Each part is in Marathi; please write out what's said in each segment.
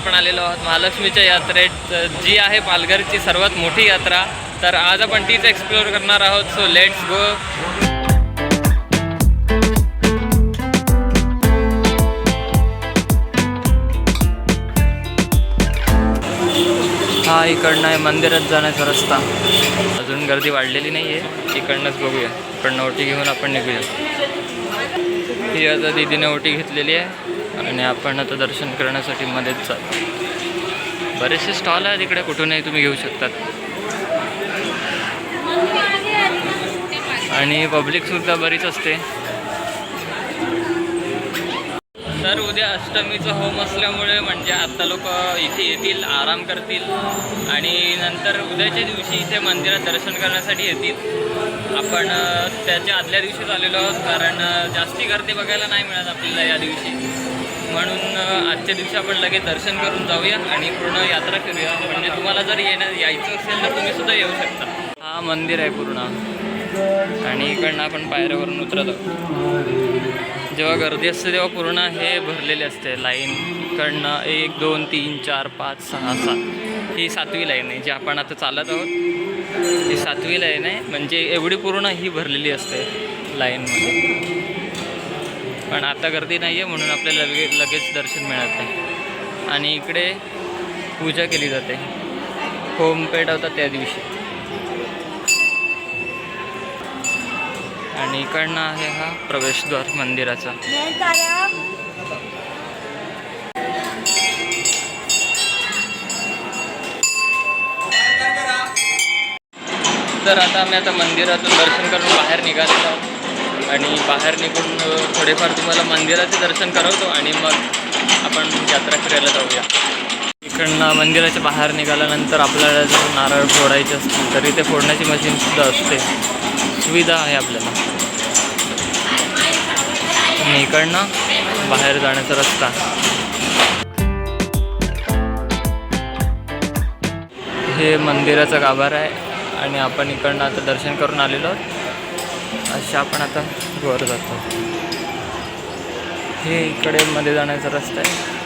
आपण आलेलो आहोत महालक्ष्मीच्या यात्रेत. जी आहे पालघरची सर्वात मोठी यात्रा. तर आज आपण तीच एक्सप्लोअर करणार आहोत. सो लेट्स गो हा इकडनं आहे मंदिरात जाण्याचा रस्ता. अजून गर्दी वाढलेली नाही आहे इकडनंच बघूया. इकडनं ओटी घेऊन आपण निघूया. ही आता दिदीने ओटी घेतलेली आहे. आणि आपण आता दर्शन करण्यासाठी मध्येच चालू बरेचसे स्टॉल आहेत इकडे कुठूनही तुम्ही घेऊ शकतात. आणि पब्लिकसुद्धा बरीच असते. तर उद्या अष्टमीचं होम असल्यामुळे म्हणजे आता लोक इथे येतील आराम करतील. आणि नंतर उद्याच्या दिवशी इथे मंदिरात दर्शन करण्यासाठी येतील. आपण त्याच्या आदल्या दिवशीच आलेलो आहोत कारण जास्ती गर्दी बघायला नाही मिळत आपल्याला या दिवशी. म्हणून आजच्या दिवशी आपण लगेच दर्शन करून जाऊया आणि पूर्ण यात्रा करूया. म्हणजे तुम्हाला जर येणं यायचं असेल तर तुम्ही सुद्धा येऊ शकता. हा मंदिर आहे पूर्ण. आणि इकडनं आपण पायऱ्यावरून उतरत. आहोत जेव्हा गर्दी असते तेव्हा पूर्ण हे भरलेले असते. लाईन इकडनं एक दोन तीन चार पाच सहा सात. ही सातवी लाईन आहे जी आपण आता चालत आहोत. ही सातवी लाईन आहे. म्हणजे एवढी पूर्ण ही भरलेली असते लाईनमध्ये. पण आता गर्दी नाही आहे म्हणून आपल्याला लगे लगेच दर्शन मिळत नाही. आणि इकडे पूजा केली जाते. होम पेटवतात त्या दिवशी. आणि इकडनं आहे हा प्रवेशद्वार मंदिराचा. तर आता आम्ही आता मंदिरातून दर्शन करून बाहेर निघालेलो आहोत. आणि बाहेर निघून थोडेफार तुम्हाला मंदिराचे दर्शन करवतो आणि मग आपण यात्रा फिरायला जाऊया. इकडनं मंदिराच्या बाहेर निघाल्यानंतर आपल्याला जर नारळ फोडायचे असतील तर इथे फोडण्याची मशीनसुद्धा असते. सुविधा आहे आपल्याला. आणि इकडनं बाहेर जाण्याचा रस्ता. हे मंदिराचा गाभार आहे आणि आपण इकडनं आता दर्शन करून आलेलो आहोत. असे आपण आता वर जातो. हे इकडे मध्ये जाण्याचा रस्ता आहे.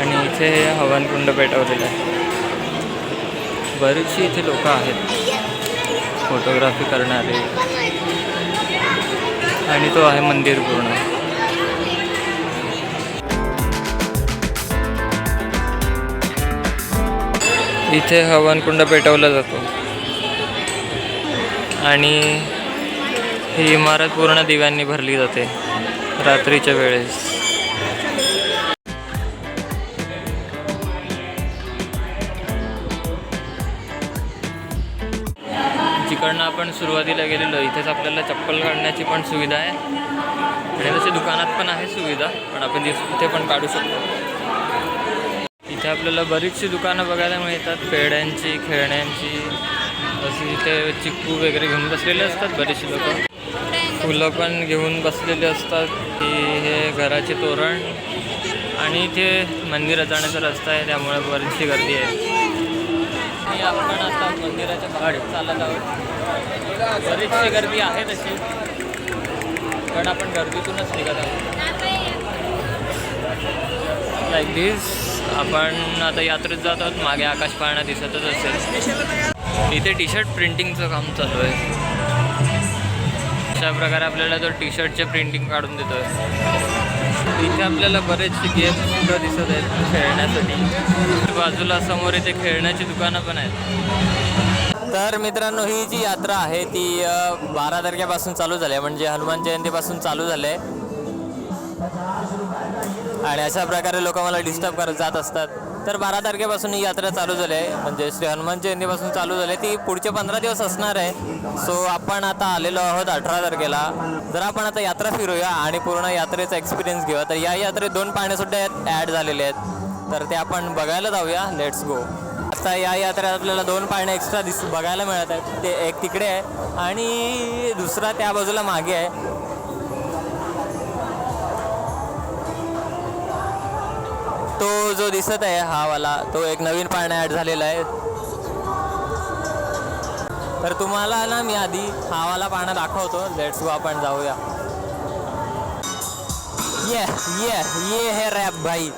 आणि इथे हवनकुंड पेटवलेलं आहे. बरीचशी इथे लोक आहेत. फोटोग्राफी करणारे. आणि तो आहे मंदिर पूर्ण. इथे हवनकुंड पेटवला जातो. आणि ही इमारत पूर्ण दिव्यांनी भरली जाते रात्रीच्या वेळेस. जिकडनं आपण सुरुवातीला गेलेलो इथेच आपल्याला चप्पल काढण्याची पण सुविधा आहे. आणि तसे दुकानात पण आहे सुविधा पण आपण दिस- इथे पण काढू शकतो. इथे आपल्याला बरीचशी दुकानं बघायला मिळतात. पेड्यांची खेळण्यांची. अशी इथे चिक्कू वगैरे घेऊन बसलेले असतात बरीचशी लोक. फुलं पण घेऊन बसलेले असतात. की हे घराचे तोरण. आणि इथे मंदिरात जाण्याचा रस्ता आहे त्यामुळे बरीचशी गर्दी आहे. आणि आपण आता मंदिराच्या बाहेर चालत आहोत. बरीचशी गर्दी आहे तशी. पण आपण गर्दीतूनच निघत आहोत. लाईक दिस आपण आता यात्रेत जात आहोत. मागे आकाश पाळणा दिसतच असेल. इथे टी शर्ट प्रिंटिंगचं काम चालू आहे. अशा प्रकारे आपल्याला तो टी शर्टचे प्रिंटिंग काढून देतो इथे आपल्याला बरेचसे गेम्स सुद्धा दिसत आहेत खेळण्यासाठी. बाजूला समोर इथे खेळण्याची दुकानं पण आहेत. तर मित्रांनो ही जी यात्रा आहे ती बारा तारखेपासून चालू झाली आहे. म्हणजे हनुमान जयंतीपासून चालू झालं आहे. आणि अशा प्रकारे लोक मला डिस्टर्ब करत जात असतात. तर बारा तारखेपासून ही यात्रा चालू झाली आहे. म्हणजे श्री हनुमान जयंतीपासून चालू झाली आहे. ती पुढचे पंधरा दिवस असणार आहे. सो आपण आता आलेलो आहोत अठरा तारखेला. जर आपण आता यात्रा फिरूया आणि पूर्ण यात्रेचा एक्सपिरियन्स घेऊया तर या यात्रेत दोन पाण्यासुद्धा ॲड झालेले आहेत. तर ते आपण बघायला जाऊया. लेट्स गो आता या यात्रेत आपल्याला दोन पाळणे एक्स्ट्रा दिस बघायला मिळत आहेत. ते एक तिकडे आहे आणि दुसरा त्या बाजूला मागे आहे. जो दिसत आहे हा वाला तो एक नवीन पाळणा ॲड झालेला आहे. तर तुम्हाला ना मी आधी हावाला पाळणा दाखवतो. लेट्स गो आपण जाऊया. ये ये ये हे रॅप भाई.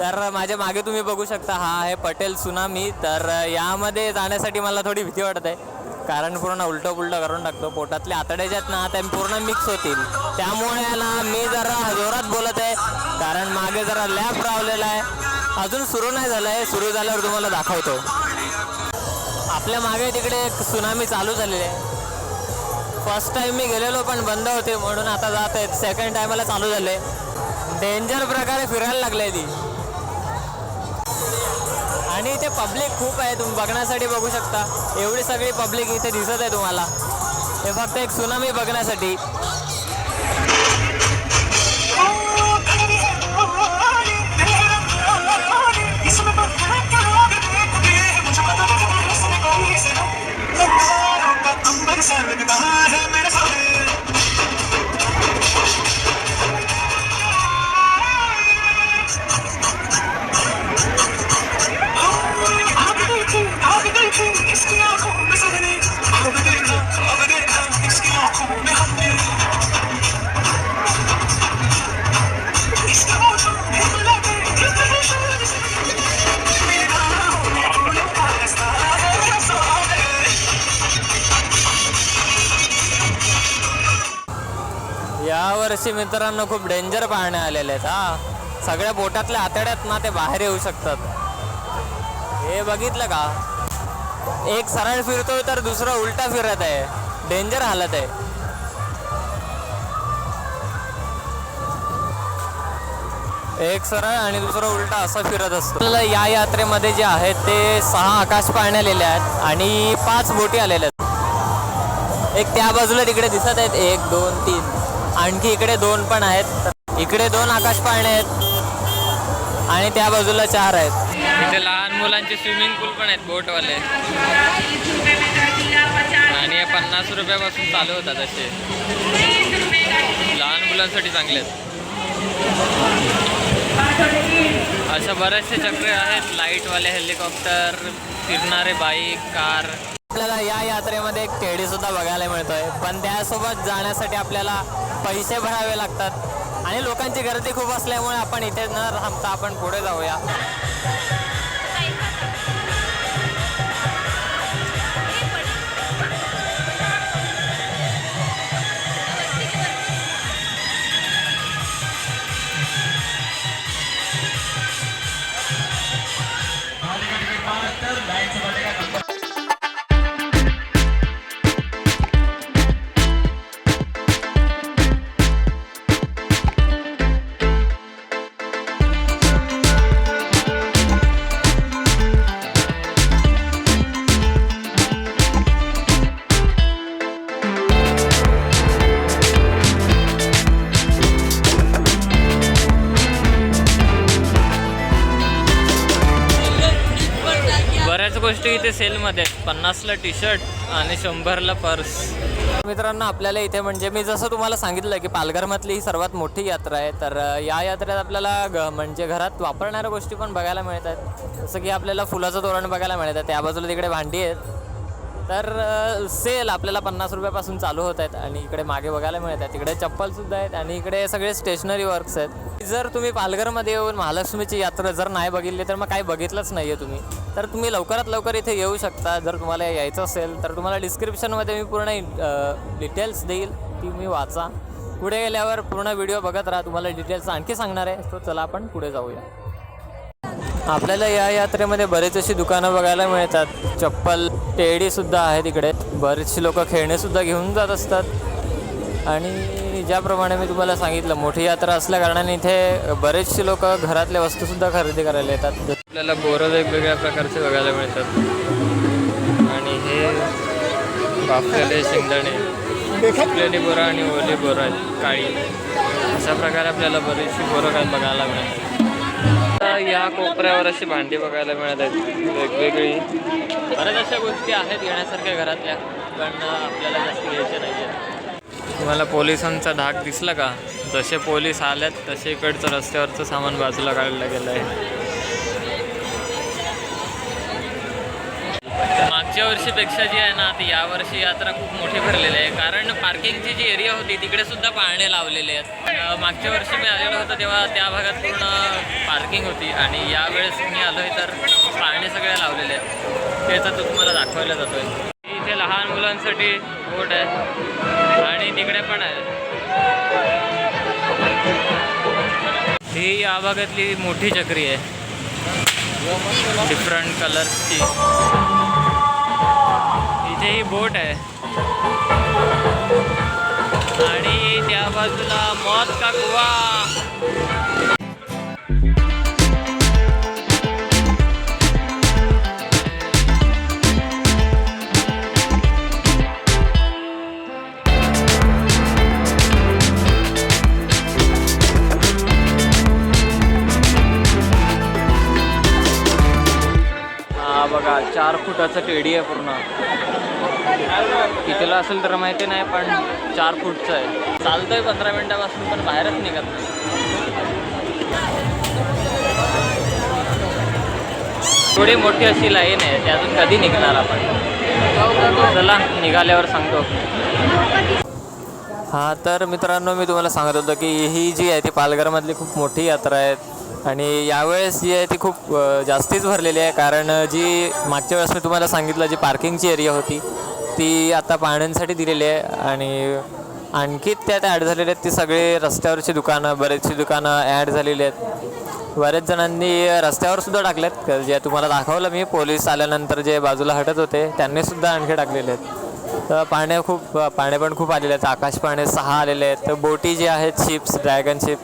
तर माझ्या मागे तुम्ही बघू शकता हा आहे पटेल सुनामी. तर यामध्ये जाण्यासाठी मला थोडी भीती वाटत आहे. कारण पूर्ण उलटं पुलटं करून टाकतो. पोटातले आतडे आहेत ना ते पूर्ण मिक्स होतील. त्यामुळे ना मी जरा जोरात बोलत आहे. कारण मागे जरा लॅब रावलेला आहे. अजून सुरू नाही झालं आहे सुरू झाल्यावर तुम्हाला दाखवतो. आपल्या मागे तिकडे एक सुनामी चालू झालेली आहे. फर्स्ट टाइम मी गेलेलो पण बंद होते म्हणून आता जात आहेत. सेकंड टायमाला चालू झाले डेंजर प्रकारे फिरायला लागले ती. आणि इथे पब्लिक खूप आहे तुम्ही बघण्यासाठी बघू शकता. एवढी सगळी पब्लिक इथे दिसत आहे तुम्हाला. हे फक्त एक सुनामी बघण्यासाठी. मेरे मित्रांनो खूप डेंजर पाहणे आलेले आहेत. हा सगळ्या बोटातल्या आतड्यात ना ते बाहेर येऊ शकतात. हे बघितलं का? एक सरळ फिरतोय तर दुसरा उलटा फिरत आहे. डेंजर हालत आहे. एक सरळ आणि दुसरा उलटा असा फिरत असतो. आपल्याला या यात्रेमध्ये जे आहेत ते सहा आकाश पाळणे आलेले आहेत आणि पाच बोटी आलेल्या आहेत. एक त्या बाजूला तिकडे दिसत आहेत. एक दोन तीन. आणखी इकडे दोन पण आहेत. इकडे दोन आकाश पाळणे आहेत. आणि त्या बाजूला चार आहेत. इथे लहान मुलांचे स्विमिंग पूल पण आहेत बोटवाले. आणि हे पन्नास रुपयापासून चालू होतात असे. लहान मुलांसाठी चांगले आहेत. अशा बऱ्याचशा चक्र आहेत. लाईटवाले हेलिकॉप्टर फिरणारे बाईक कार आपल्याला या यात्रेमध्ये एक सुद्धा बघायला मिळतोय. पण त्यासोबत जाण्यासाठी आपल्याला पैसे भरावे लागतात. आणि लोकांची गर्दी खूप असल्यामुळे आपण इथे न थांबता आपण पुढे जाऊया. गोष्टी इथे सेलमध्ये आहेत. पन्नासला टी शर्ट आणि शंभरला पर्स. मित्रांनो आपल्याला इथे म्हणजे मी जसं तुम्हाला सांगितलं की पालघरमधली ही सर्वात मोठी यात्रा आहे तर या यात्रेत आपल्याला ग म्हणजे घरात वापरणाऱ्या गोष्टी पण बघायला मिळतात जसं की आपल्याला फुलाचं तोरण बघायला मिळतं त्या बाजूला तिकडे भांडी आहेत. तर सेल आपल्याला पन्नास रुपयापासून चालू होत आहेत आणि इकडे मागे बघायला मिळत आहेत. तिकडे चप्पलसुद्धा आहेत आणि इकडे सगळे स्टेशनरी वर्क्स आहेत. जर तुम्ही पालघरमध्ये येऊन महालक्ष्मीची यात्रा जर नाही बघितली तर मग काही बघितलंच नाही आहे तुम्ही. तर तुम्ही लवकरात लवकर इथे येऊ शकता. जर तुम्हाला यायचं असेल तर तुम्हाला डिस्क्रिप्शनमध्ये मी पूर्ण डिटेल्स देईल. ती मी वाचा. पुढे गेल्यावर पूर्ण व्हिडिओ बघत राहा. तुम्हाला डिटेल्स आणखी सांगणार आहे. तो चला आपण पुढे जाऊया. आपल्याला या यात्रेमध्ये बरेच अशी दुकानं बघायला मिळतात. चप्पल टेडी सुद्धा आहे तिकडे बरेचशी लोक खेळणे सुद्धा घेऊन जात असतात. आणि ज्याप्रमाणे मी तुम्हाला सांगितलं मोठी यात्रा असल्या कारणाने इथे बरेचशी लोक घरातल्या वस्तूसुद्धा खरेदी करायला येतात. आपल्याला बोरं वेगवेगळ्या प्रकारचे बघायला मिळतात. आणि हे बाफलेले शेंगदाणे सुकलेली बोरं आणि ओली बोरं आहेत काळी. अशा प्रकारे आपल्याला बरीचशी बोरं काय बघायला मिळतात. या कोपऱ्यावर अशी भांडी बघायला मिळत आहेत. वेगवेगळी. बऱ्याच अशा गोष्टी आहेत घेण्यासारख्या घरातल्या पण आपल्याला जास्त घ्यायच्या नाही आहेत तुम्हाला पोलिसांचा धाक दिसला का? जसे पोलीस आल्यात तसे इकडचं रस्त्यावरचं सामान बाजूला काढलं गेलं आहे मागच्या वर्षीपेक्षा जी आहे ना ती यावर्षी यात्रा खूप मोठी भरलेली आहे. कारण पार्किंगची जी एरिया होती तिकडे सुद्धा पाळणे लावलेले आहेत. मागच्या वर्षी मी आलेलो होतो तेव्हा त्या भागात पूर्ण पार्किंग होती आणि यावेळेस मी आलो आहे तर पाळणे सगळे लावलेले आहेत. तेच आता तुम्हाला दाखवलं जातो आहे इथे लहान मुलांसाठी बोट आहे आणि तिकडे पण आहे. ही या भागातली मोठी चक्री आहे. डिफरंट कलर्सची बोट त्या बाजूला मौत का हा बघा चार फुटाचं टेडी आहे पूर्ण. कितीला असेल तर माहिती नाही पण चार फूटचं आहे. चालतंय पंधरा मिनिटापासून पण बाहेरच निघत नाही. थोडी मोठी अशी लाईन आहे त्यातून कधी निघणार आपण? चला निघाल्यावर सांगतो. हां तर मित्रांनो मी तुम्हाला सांगत होतो की ही जी आहे ती पालघरमधली खूप मोठी यात्रा आहे आणि यावेळेस जी आहे ती खूप जास्तीच भरलेली आहे. कारण जी मागच्या वेळेस मी तुम्हाला सांगितलं जी पार्किंगची एरिया होती ती आता पाहण्यांसाठी दिलेली आहे आणि आणखी त्यात ॲड झालेले आहेत ती सगळे रस्त्यावरची दुकानं बरेचशी दुकानं ॲड झालेली आहेत. बरेच जणांनी रस्त्यावर सुद्धा आहेत जे तुम्हाला दाखवलं मी पोलीस आल्यानंतर जे बाजूला हटत होते त्यांनी सुद्धा आणखी टाकलेले आहेत. तर पाण्या खूप पाण्या पण खूप आलेले आहेत. आकाश पाणे सहा आलेले आहेत. तर बोटी जे आहेत शिप्स ड्रॅगन शिप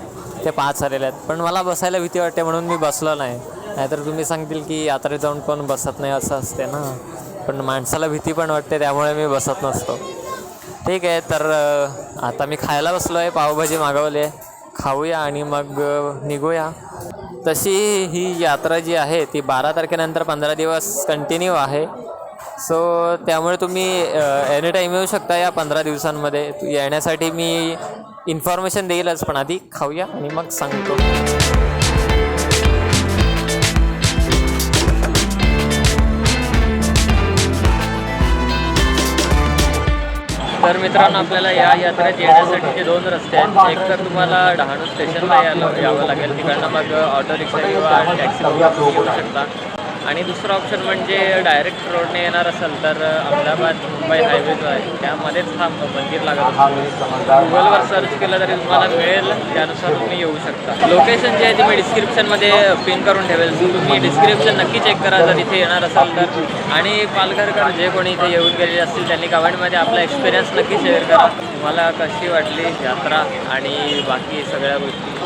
ते पाच आलेले आहेत. पण मला बसायला भीती वाटते म्हणून मी बसलो नाही. नाहीतर तुम्ही सांगतील की यात्रेत जाऊन कोण बसत नाही असं असते ना. पण माणसाला भीती पण वाटते त्यामुळे मी बसत नसतो. ठीक आहे तर आता मी खायला बसलो आहे पावभाजी मागवली आहे खाऊया आणि मग निघूया. तशी ही यात्रा जी आहे ती बारा तारखेनंतर पंधरा दिवस कंटिन्यू आहे. सो त्यामुळे तुम्ही एनी टाईम येऊ शकता या पंधरा दिवसांमध्ये. येण्यासाठी मी इन्फॉर्मेशन देईलच पण आधी खाऊया आणि मग सांगतो. तर मित्रांनो आपल्याला या यात्रेत येण्यासाठीचे दोन रस्ते आहेत. एक तर तुम्हाला डहाणू स्टेशनला यायला यावं लागेल. तिकडनं मग ऑटो रिक्षा किंवा टॅक्सी तुम्ही शकता. आणि दुसरं ऑप्शन म्हणजे डायरेक्ट रोडने येणार असेल तर अहमदाबाद मुंबई हायवे जो आहे त्यामध्येच हा मंदिर लागत असतो गुगलवर सर्च केलं तरी तुम्हाला मिळेल त्यानुसार तुम्ही येऊ शकता. लोकेशन जे आहे ती मी डिस्क्रिप्शनमध्ये पिन करून ठेवेल. तुम्ही डिस्क्रिप्शन नक्की चेक करा जर इथे येणार असाल तर. आणि पालघरकर जे कोणी इथे येऊन गेलेले असतील त्यांनी कमेंटमध्ये आपला एक्सपिरियन्स नक्की शेअर करा. तुम्हाला कशी वाटली यात्रा आणि बाकी सगळ्या गोष्टी.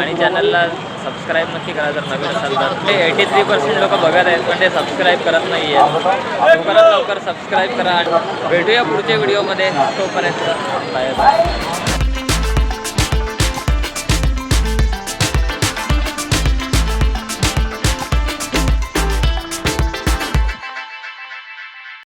आणि चॅनलला सबस्क्राईब नक्की करा जर नवीन असाल तर. ते एटी थ्री पर्सेंट लोक बघत आहेत पण ते सबस्क्राईब करत नाही आहेत लवकरात लवकर सबस्क्राईब करा. आणि भेटूया पुढच्या व्हिडिओमध्ये तोपर्यंत बाय बाय